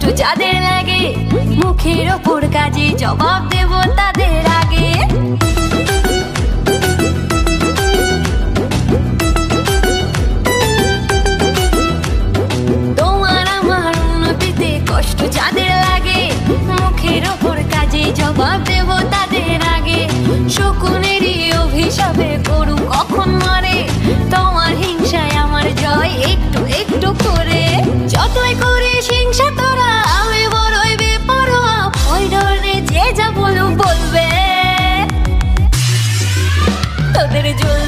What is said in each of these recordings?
কষ্ট যাদের লাগে, মুখের ওপর কাজে জবাব দেব তাদের আগে। তোমার আমার উন্নতিতে কষ্ট যাদের লাগে, মুখের ওপর কাজে জবাব দেব তাদের আগে। অভিশাপে করু কখন মরে, তোমার হিংসায় আমার জয় একটু একটু করে। যতই করে হিংসা তোরা তোদের জ্বলবে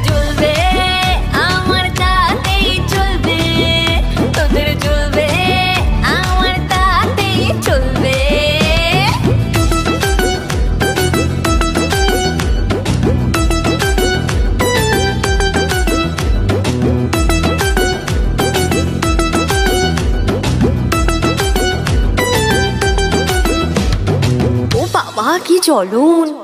জ্বলবে চলবে। তোদের জ্বলবে আমার তাতেই চলবে। বাবা কি চলুন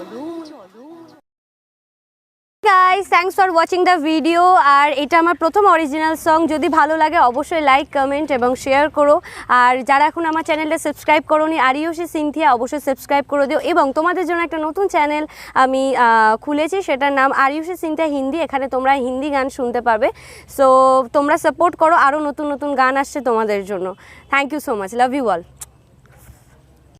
guys thanks for watching the video আর এটা আমার প্রথম অরিজিনাল সং যদি ভালো লাগে, অবশ্যই লাইক কমেন্ট এবং শেয়ার করো। আর যারা এখন আমার চ্যানেলটা সাবস্ক্রাইব করোনি, আরিয়সী সিনথিয়া অবশ্যই সাবস্ক্রাইব করে দিও। এবং তোমাদের জন্য একটা নতুন চ্যানেল আমি খুলেছি, সেটার নাম আর আরিয়সী সিনথিয়া হিন্দি। এখানে তোমরা হিন্দি গান শুনতে পারবে সো তোমরা সাপোর্ট করো। আরও নতুন নতুন গান আসছে তোমাদের জন্য। Thank you so much love you all